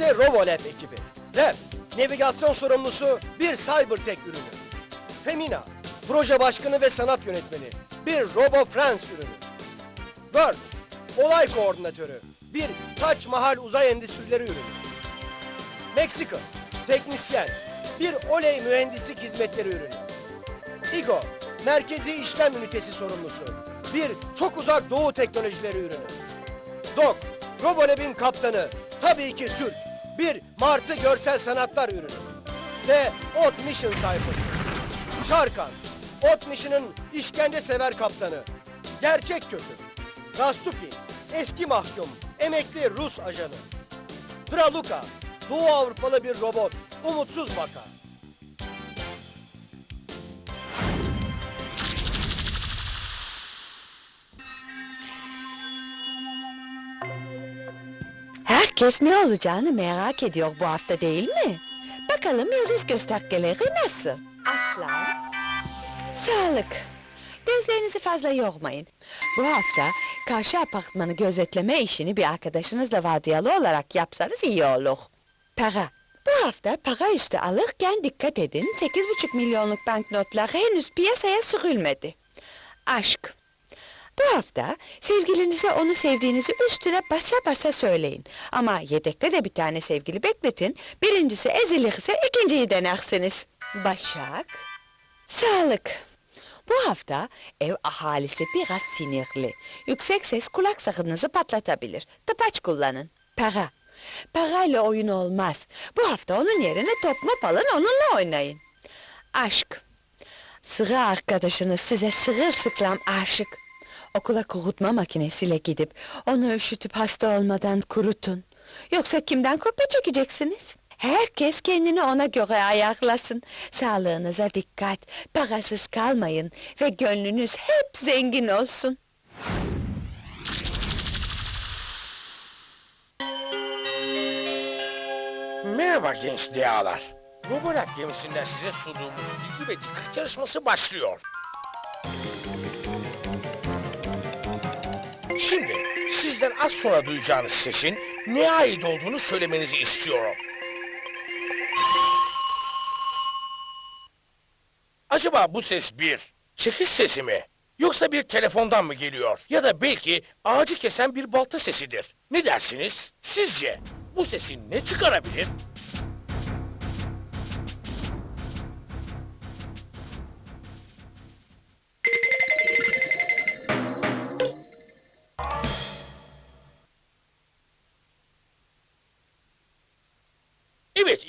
İşte Robolab ekibi. Lab, navigasyon sorumlusu bir Cybertech ürünü. Femina, proje başkanı ve sanat yönetmeni bir Robo France ürünü. Bird, olay koordinatörü bir Taç Mahal uzay endüstrileri ürünü. Meksika, teknisyen bir Oley mühendislik hizmetleri ürünü. İGO, merkezi işlem ünitesi sorumlusu bir çok uzak doğu teknolojileri ürünü. Dok, Robolab'in kaptanı, tabii ki Türk, bir Martı görsel sanatlar ürünü. Ve Ot Mission sayfası. Şarkan, Ot Mission'ın işkence sever kaptanı, gerçek kötü. Rastupin, eski mahkum, emekli Rus ajanı. Draluka, Doğu Avrupalı bir robot, umutsuz vaka. Herkes ne olacağını merak ediyor bu hafta değil mi? Bakalım yıldız göstergeleri nasıl? Aslan. Sağlık. Gözlerinizi fazla yormayın. Bu hafta karşı apartmanı gözetleme işini bir arkadaşınızla vardiyalı olarak yapsanız iyi olur. Para. Bu hafta para üstü alırken dikkat edin 8,5 milyonluk banknotlar henüz piyasaya sürülmedi. Aşk. Bu hafta sevgilinize onu sevdiğinizi üstüne basa basa söyleyin. Ama yedekte de bir tane sevgili bekletin. Birincisi ezilirse ikinciyi denersiniz. Başak. Sağlık. Bu hafta ev ahalisi biraz sinirli. Yüksek ses kulak sakınızı patlatabilir. Tıpaç kullanın. Para. Parayla oyun olmaz. Bu hafta onun yerine top mop alın onunla oynayın. Aşk. Sıra arkadaşınız size sırılsıklam aşık. Okula kurutma makinesiyle gidip onu üşütüp hasta olmadan kurutun. Yoksa kimden kopya çekeceksiniz? Herkes kendini ona göre ayarlasın. Sağlığınıza dikkat, parasız kalmayın ve gönlünüz hep zengin olsun. Merhaba genç diyalar. Robolab gemisinden size sunduğumuz bilgi ve dikkat yarışması başlıyor. Şimdi sizden az sonra duyacağınız sesin neye ait olduğunu söylemenizi istiyorum. Acaba bu ses bir çekiş sesi mi? Yoksa bir telefondan mı geliyor? Ya da belki ağacı kesen bir balta sesidir. Ne dersiniz? Sizce bu sesin ne çıkarabilir?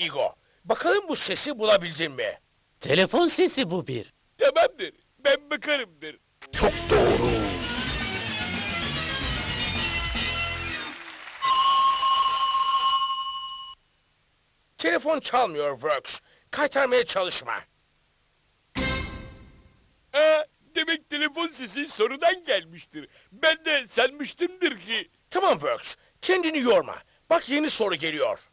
Igo. Bakalım bu sesi bulabildin mi? Telefon sesi bu bir. Tamamdır. Ben bakarımdır. Çok doğru. Telefon çalmıyor Works. Kaytarmaya çalışma. Aa, demek telefon sesi sorudan gelmiştir. Ben de sanmıştımdır ki. Tamam Works. Kendini yorma. Bak yeni soru geliyor.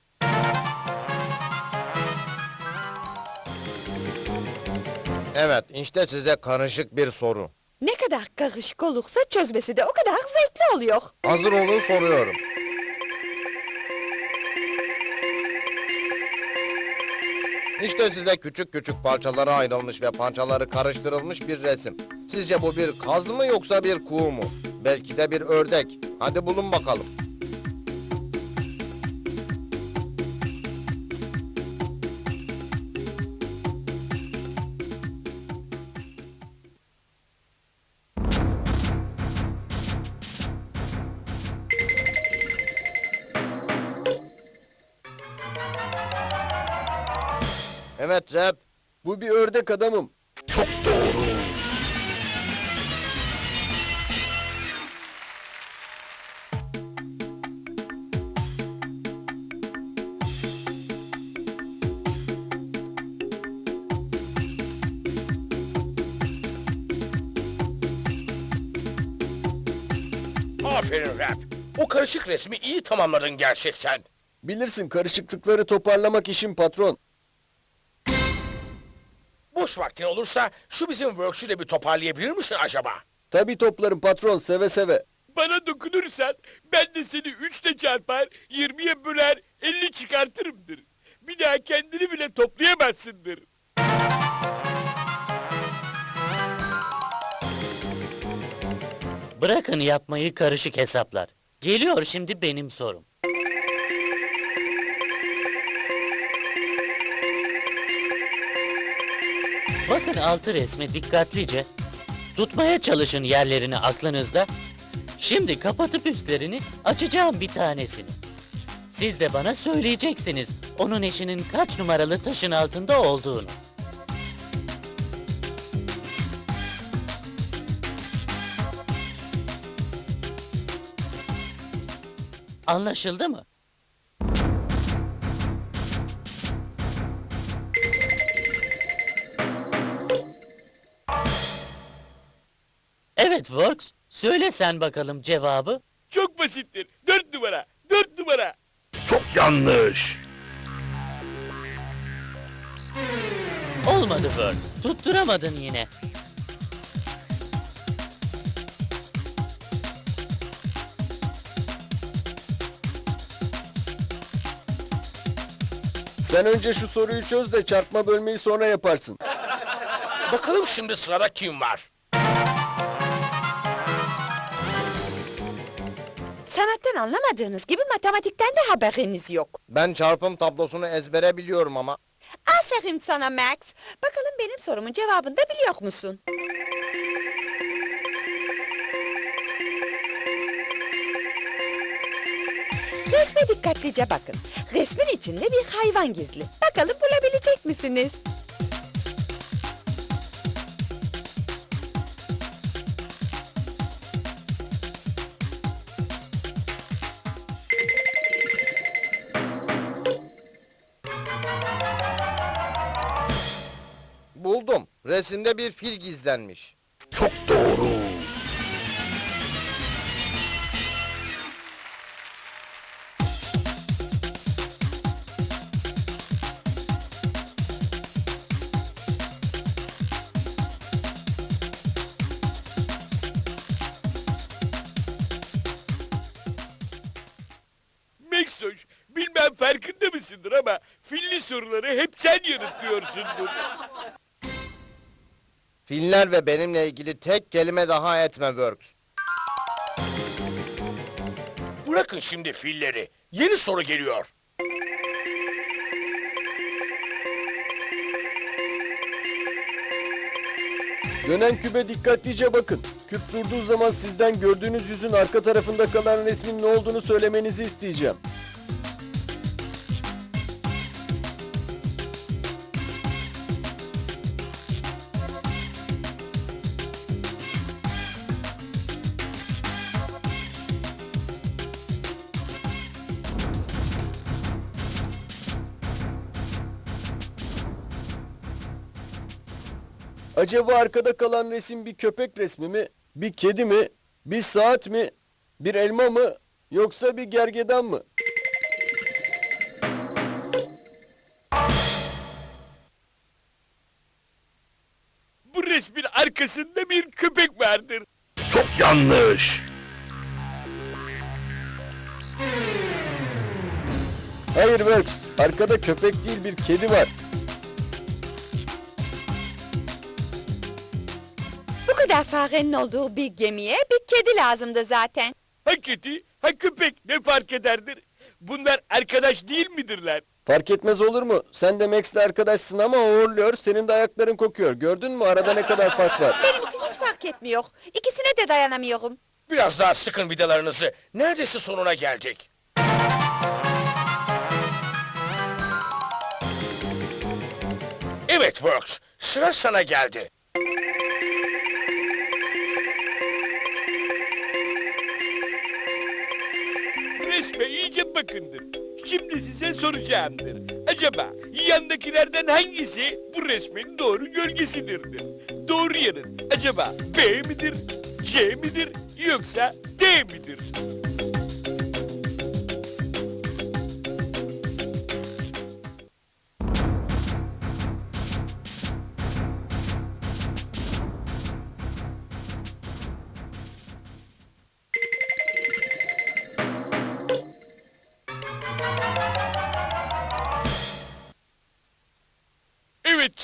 Evet, işte size karışık bir soru. Ne kadar karışık olursa çözmesi de o kadar zevkli oluyor. Hazır olun soruyorum. İşte size küçük küçük parçalara ayrılmış ve parçaları karıştırılmış bir resim. Sizce bu bir kaz mı yoksa bir kuğu mu? Belki de bir ördek. Hadi bulun bakalım. Evet Zep. Bu bir ördek adamım. Çok doğru. Aferin Rap. O karışık resmi iyi tamamladın gerçekten. Bilirsin karışıklıkları toparlamak işin patron. Boş vaktin olursa şu bizim workshop'u bir toparlayabilir misin acaba? Tabii toplarım patron seve seve. Bana dokunursan ben de seni üçle çarpar, yirmiye böler, elini çıkartırımdır. Bir daha kendini bile toplayamazsındır. Bırakın yapmayı karışık hesaplar. Geliyor şimdi benim sorum. Bakın altı resme dikkatlice. Tutmaya çalışın yerlerini aklınızda. Şimdi kapatıp üstlerini açacağım bir tanesini. Siz de bana söyleyeceksiniz onun eşinin kaç numaralı taşın altında olduğunu. Anlaşıldı mı? Evet Works, söyle sen bakalım cevabı. Çok basittir. Dört numara. Dört numara. Çok yanlış. Olmadı Works, tutturamadın yine. Sen önce şu soruyu çöz de çarpma bölmeyi sonra yaparsın. Bakalım şimdi sırada kim var? Sanattan anlamadığınız gibi matematikten de haberiniz yok. Ben çarpım tablosunu ezbere biliyorum ama. Aferin sana Max. Bakalım benim sorumun cevabını da biliyor musun? Resme dikkatlice bakın. Resmin içinde bir hayvan gizli. Bakalım bulabilecek misiniz? Resimde bir fil gizlenmiş. Çok doğru. Meksoş, bilmem farkında mısındır ama filli soruları hep sen yanıtlıyorsundur. Filler ve benimle ilgili tek kelime daha etme Works. Bırakın şimdi filleri. Yeni soru geliyor. Dönen küpe dikkatlice bakın. Küp durduğu zaman sizden gördüğünüz yüzün arka tarafında kalan resmin ne olduğunu söylemenizi isteyeceğim. Acaba arkada kalan resim bir köpek resmi mi, bir kedi mi, bir saat mi, bir elma mı, yoksa bir gergedan mı? Bu resmin arkasında bir köpek vardır. Çok yanlış. Hayır Works, arkada köpek değil bir kedi var. Kadar farenin olduğu bir gemiye bir kedi lazımdı zaten. Ha kedi, ha köpek ne fark ederdir? Bunlar arkadaş değil midirler? Fark etmez olur mu? Sen de Max'le arkadaşsın ama o uğurluyor, senin de ayakların kokuyor. Gördün mü arada ne kadar fark var? Benim için hiç fark etmiyor. İkisine de dayanamıyorum. Biraz daha sıkın vidalarınızı. Neredeyse sonuna gelecek. Evet Works, sıra sana geldi. İyice bakındır. Şimdi size soracağımdır. Acaba yandakilerden hangisi bu resmin doğru gölgesidirdir? Doğru yanıt acaba B midir, C midir yoksa D midir?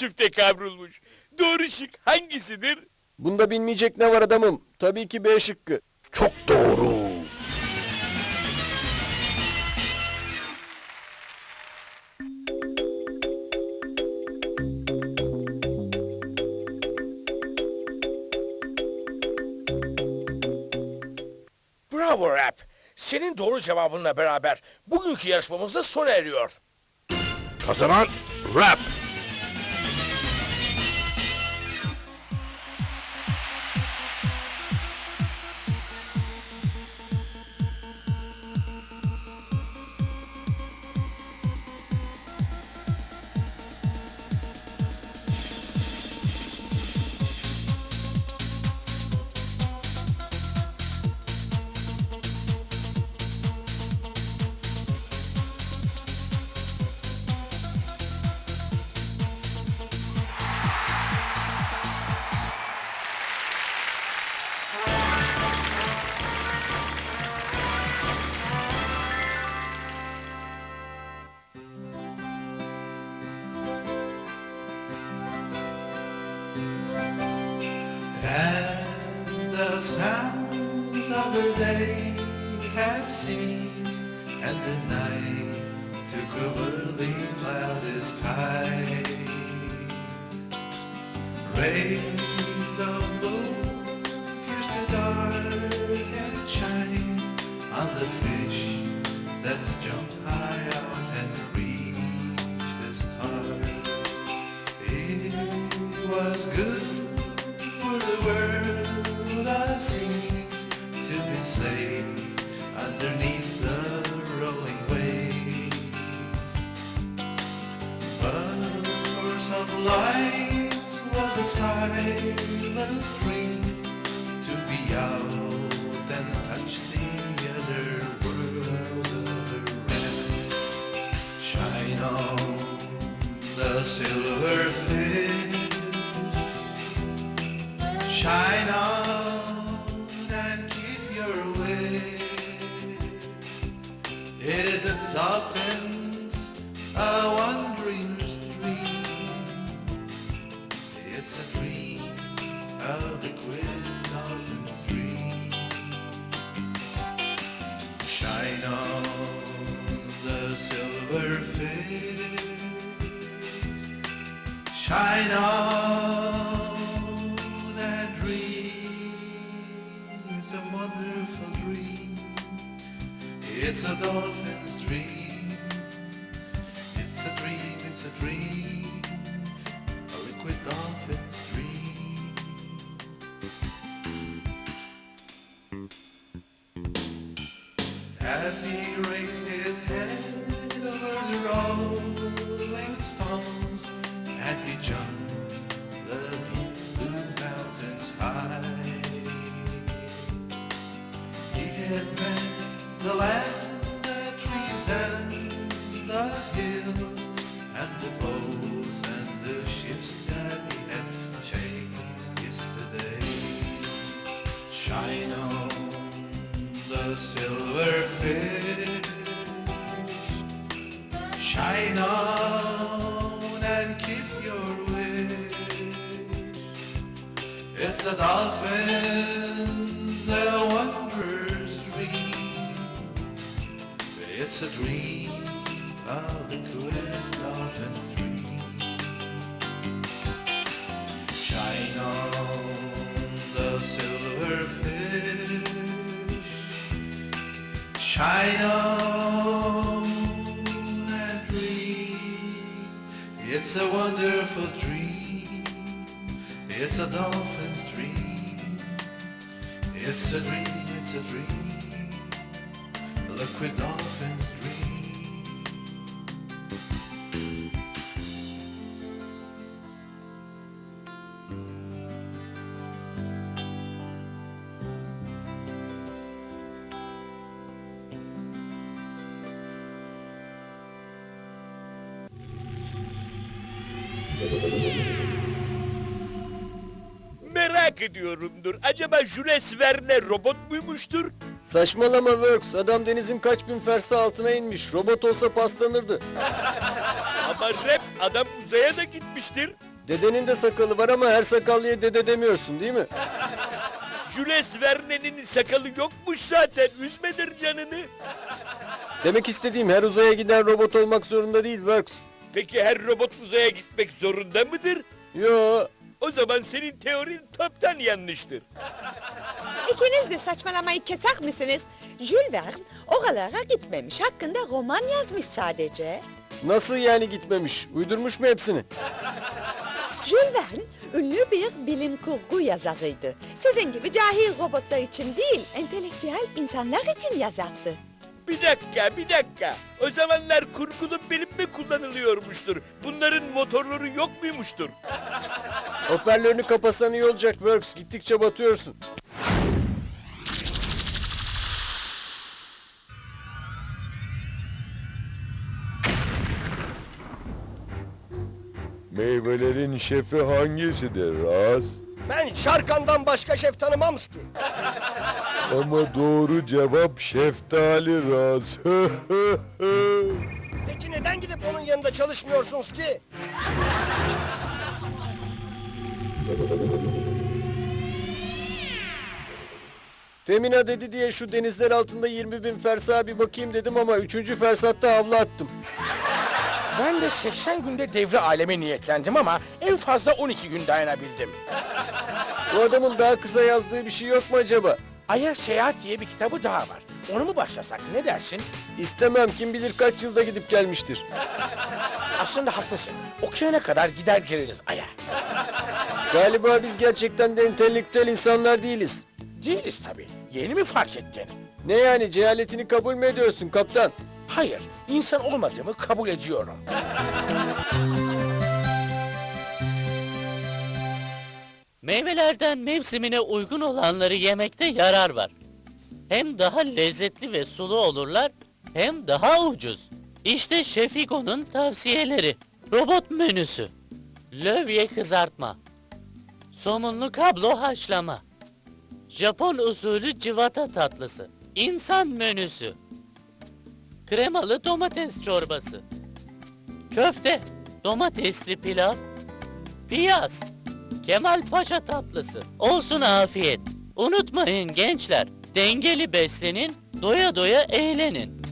Çifte kavrulmuş. Doğru şık hangisidir? Bunda bilmeyecek ne var adamım? Tabii ki B şıkkı. Çok doğru. Bravo Rap. Senin doğru cevabınla beraber bugünkü yarışmamız da sona eriyor. Kazanan Rap. another day can seize and the night to cover the cloudless sky. Raised some lives was a silent dream to be out and touch the other world of red. Shine on the silver fish. Shine on and keep your way. It is a dolphin's Shine on that dream. It's a wonderful dream. It's a dolphin's Shine on the silver fish. Shine on and keep your wish. It's a dolphin's a wondrous dream. It's a dream, Shine on and dream. It's a wonderful dream. It's a dolphin's dream. It's a dream, it's a dream. Liquid dolphin's dream. Ediyorumdur. Acaba Jules Verne robot muymuştur? Saçmalama Works. Adam denizin kaç bin fersa altına inmiş. Robot olsa paslanırdı. Ama rap adam uzaya da gitmiştir. Dedenin de sakalı var ama her sakallıya dede demiyorsun değil mi? Jules Verne'nin sakalı yokmuş zaten. Üzmedir canını. Demek istediğim her uzaya giden robot olmak zorunda değil Works. Peki her robot uzaya gitmek zorunda mıdır? Yo, O zaman senin teorin toptan yanlıştır. İkiniz de saçmalamayı keser misiniz? Jules Verne oralara gitmemiş. Hakkında roman yazmış sadece. nasıl yani gitmemiş? Uydurmuş mu hepsini? Jules Verne ünlü bir bilim kurgu yazarıydı. Sizin gibi cahil robotlar için değil, entelektüel insanlar için yazardı. Bir dakika, bir dakika. O zamanlar kurgulu bilim mi kullanılıyormuştur? Bunların motorları yok muymuştur? Hoparlörünü kapasan iyi olacak Works. Gittikçe batıyorsun. Meyvelerin şefi hangisidir Raz? Ben Şarkan'dan başka şef tanımam ki. Ama doğru cevap şeftali Raz. Peki neden gidip onun yanında çalışmıyorsunuz ki? Femina dedi diye şu denizler altında 20 bin fersaha bir bakayım dedim ama 3. fersatta havlu attım. Ben de 80 günde devre aleme niyetlendim ama en fazla 12 gün dayanabildim. Bu adamın daha kısa yazdığı bir şey yok mu acaba? Ay'a Seyahat diye bir kitabı daha var. Onu mu başlasak ne dersin? İstemem kim bilir kaç yılda gidip gelmiştir. Aslında haklısın. Okeyana kadar gider geliriz Ay'a. Galiba biz gerçekten de entelektüel insanlar değiliz. Değiliz tabii. Yeni mi fark ettin? Ne yani cehaletini kabul mü ediyorsun kaptan? Hayır, insan olmadığımı kabul ediyorum. Meyvelerden mevsimine uygun olanları yemekte yarar var. Hem daha lezzetli ve sulu olurlar hem daha ucuz. İşte Şefiko'nun tavsiyeleri. Robot menüsü. Lövye kızartma. Somunlu kablo haşlama. Japon usulü civata tatlısı. İnsan menüsü. Kremalı domates çorbası. Köfte. Domatesli pilav. Piyaz. Kemal Paşa tatlısı. Olsun afiyet. Unutmayın gençler. Dengeli beslenin, doya doya eğlenin.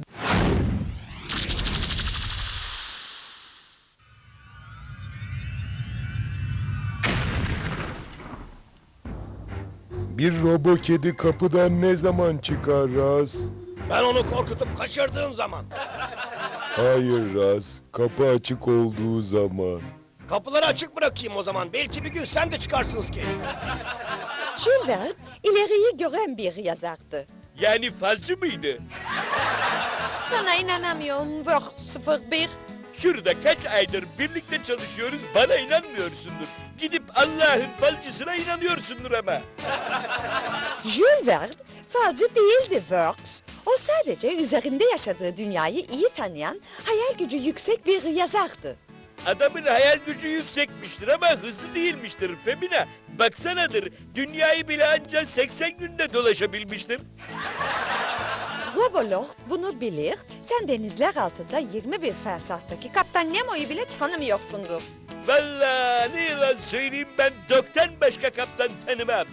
Bir robo kedi kapıdan ne zaman çıkar Raz? Ben onu korkutup kaçırdığım zaman. Hayır Raz, kapı açık olduğu zaman. Kapıları açık bırakayım o zaman. Belki bir gün sen de çıkarsınız ki. Verne ileriyi gören bir yazardı. Yani falcı mıydı? Sana inanamıyorum Works 01. Şurada kaç aydır birlikte çalışıyoruz bana inanmıyorsundur. Gidip Allah'ın falcısına inanıyorsundur ama. Jules Verne falcı değildi Works. O sadece üzerinde yaşadığı dünyayı iyi tanıyan, hayal gücü yüksek bir yazardı. Adamın hayal gücü yüksekmiştir ama hızlı değilmiştir Femina. Baksanadır dünyayı bile ancak 80 günde dolaşabilmiştir. Robolord bunu bilir, sen denizler altında 20 bin fersahtaki Kaptan Nemo'yu bile tanımıyorsundur. Vallahi ne yalan söyleyeyim ben doktan başka kaptan tanımam.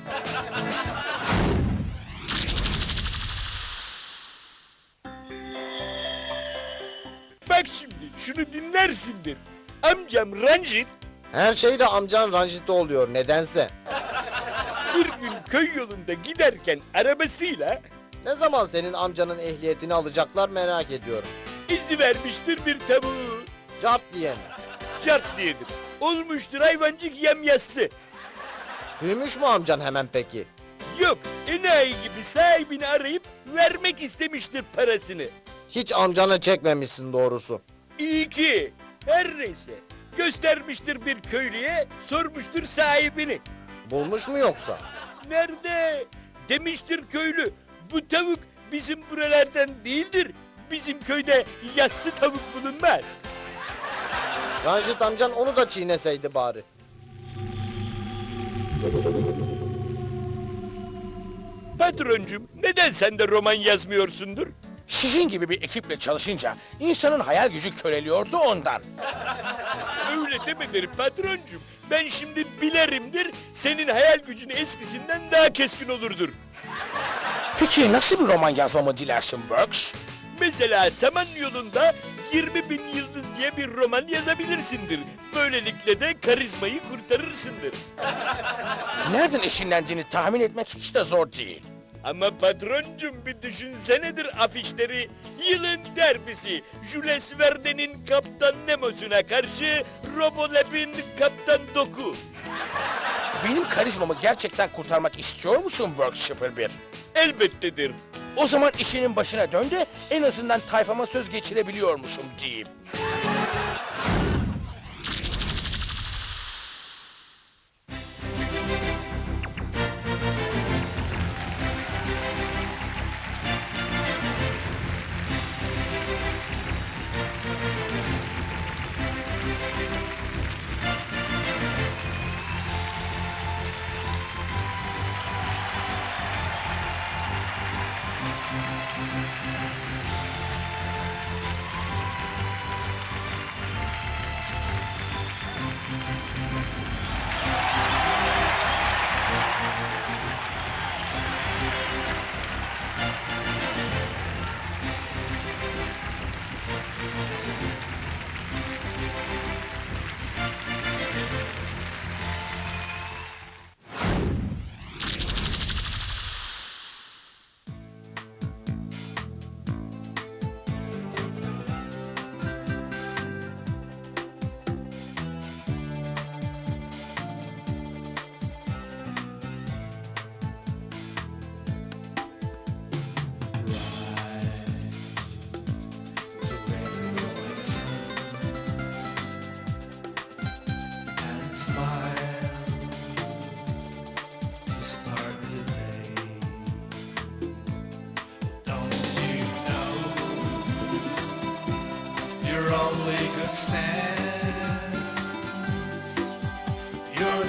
Bak şimdi şunu dinlersindir. Amcam Ranjit Her şeyde amcan ranjite oluyor nedense. bir gün köy yolunda giderken arabasıyla Ne zaman senin amcanın ehliyetini alacaklar merak ediyorum. izi vermiştir bir tavuğu. Cap diye mi? Cart diyedir. Olmuştur hayvancık yamyassı. Tüymüş mü amcan hemen peki? Yok enayi gibi sahibini arayıp vermek istemiştir parasını. Hiç amcanı çekmemişsin doğrusu. İyi ki her neyse göstermiştir bir köylüye sormuştur sahibini. Bulmuş mu yoksa? Nerede? Demiştir köylü bu tavuk bizim buralardan değildir. Bizim köyde yassı tavuk bulunmaz. Ranjit amcan onu da çiğneseydi bari. Patroncum neden sen de roman yazmıyorsundur? Sizin gibi bir ekiple çalışınca insanın hayal gücü köreliyordu ondan. Öyle demedir patroncum. Ben şimdi bilerimdir, senin hayal gücün eskisinden daha keskin olurdur. Peki nasıl bir roman yazmamı dilersin Burks? Mesela Saman yolunda 20 bin yıldız diye bir roman yazabilirsindir. Böylelikle de karizmayı kurtarırsındır. Nereden eşinlendiğini tahmin etmek hiç de zor değil. Ama patroncum bir düşünsenedir afişleri. Yılın derbisi. Jules Verne'nin Kaptan Nemo'suna karşı Robolab'in Kaptan Doku. Benim karizmamı gerçekten kurtarmak istiyor musun Burks 01? Elbettedir. O zaman işinin başına dön de en azından tayfama söz geçirebiliyormuşum diyeyim.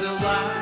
The light